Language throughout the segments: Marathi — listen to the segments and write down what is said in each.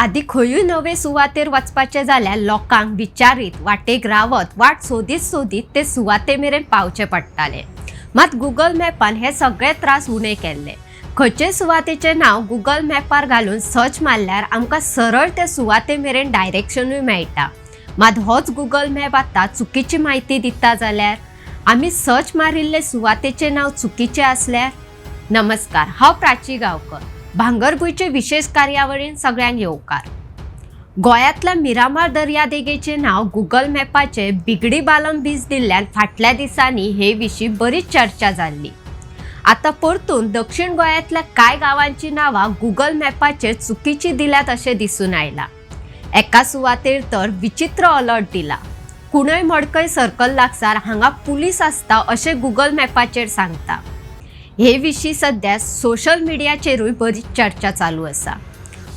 आदी खंयूय नवे सुवातेर वचपाचें जाल्यार लोकांक विचारीत वाटेक रावत वाट सोदीत सोदीत ते सुवाते मेरेन पावचे पडटाले. मात गुगल मॅपान हे सगळे त्रास उणे केल्ले. खंयचे सुवातेचें नांव गुगल मॅपार घालून सर्च मारल्यार आमकां सरळ ते सुवाते मेरेन डायरेक्शनूय मेळटा. मात होच गुगल मॅप आतां चुकीची म्हायती दिता जाल्यार? आमी सर्च मारिल्ले सुवातेचें नांव चुकीचें आसल्यार नमस्कार हांव प्राची गांवकर. भांगरभूंयचे विशेष कार्यावळीन सगळ्यांक येवकार गोंयांतल्या मिरामार दर्यादेगेचें नांव गुगल मॅपाचेर बिगडी बालम बीच दिल्ल्यान फाटल्या दिसांनी हे विशीं बरीच चर्चा जाल्ली आतां परतून दक्षिण गोंयांतल्या कांय गांवांची नांवां गुगल मॅपाचेर चुकीची दिल्यात अशें दिसून आयलां. एका सुवातेर तर विचित्र अलर्ट दिला. कुणय मडकय सर्कल लागसार हांगा पुलीस आसता अशें गुगल मॅपाचेर सांगता. हे विशीं सध्या सोशल मिडियाचेरूय बरीच चर्चा चालू आसा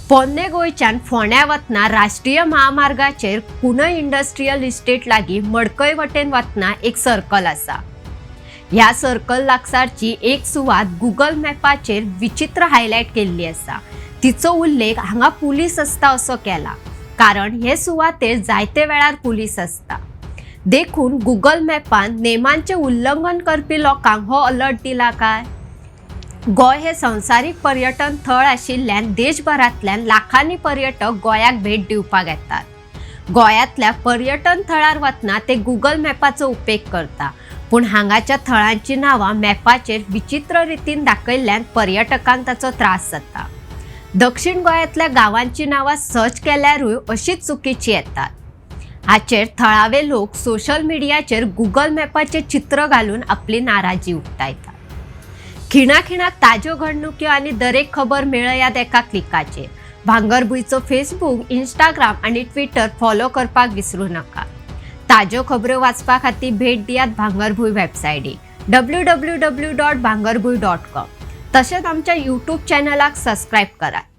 पोन्ने गोंयच्यान फोंड्या वतना राष्ट्रीय महामार्गाचेर कुणय इंडस्ट्रियल इस्टेट लागीं मडकय वटेन वतना एक सर्कल आसा ह्या सर्कल लागसारची एक सुवात गुगल मॅपाचेर विचित्र हायलायट केल्ली आसा तिचो उल्लेख हांगा पुलीस आसता असो केला. कारण हे सुवातेर जायते वेळार पुलीस आसता देखून गुगल मॅपान नेमांचें उल्लंघन करपी लोकांक हो अलर्ट दिला काय? गोंय हे संवसारीक पर्यटन थळ आशिल्ल्यान देशभरांतल्यान लाखांनी पर्यटक गोंयाक भेट दिवपाक येतात. गोंयांतल्या पर्यटन थळार वतना ते गुगल मॅपाचो उपेग करता. पूण हांगाच्या थळांची नांवां मॅपाचेर विचित्र रितीन दाखयल्ल्यान पर्यटकांक ताचो त्रास जाता. दक्षिण गोंयांतल्या गांवांची नांवां सर्च केल्यारूय अशीच चुकीची येतात. हाचेर थळावे लोक सोशल मिडियाचेर गुगल मॅपाचेर चित्र घालून आपली नाराजी उक्तायतात खिणा खिणाक ताज्यो घडणुक्यो आनी दरेक खबर मेळयात एका क्लिकाचेर भांगरभूंयचो फेसबूक इंस्टाग्राम आनी ट्विटर फॉलो करपाक विसरूं नाका. ताज्यो खबरो वाचपा खातीर भेट दियात Bhangarbhuin वेबसायटीक W W W dot Bhangarbhuin dot com तशेंच आमच्या यूट्यूब चॅनलाक सबस्क्रायब करात.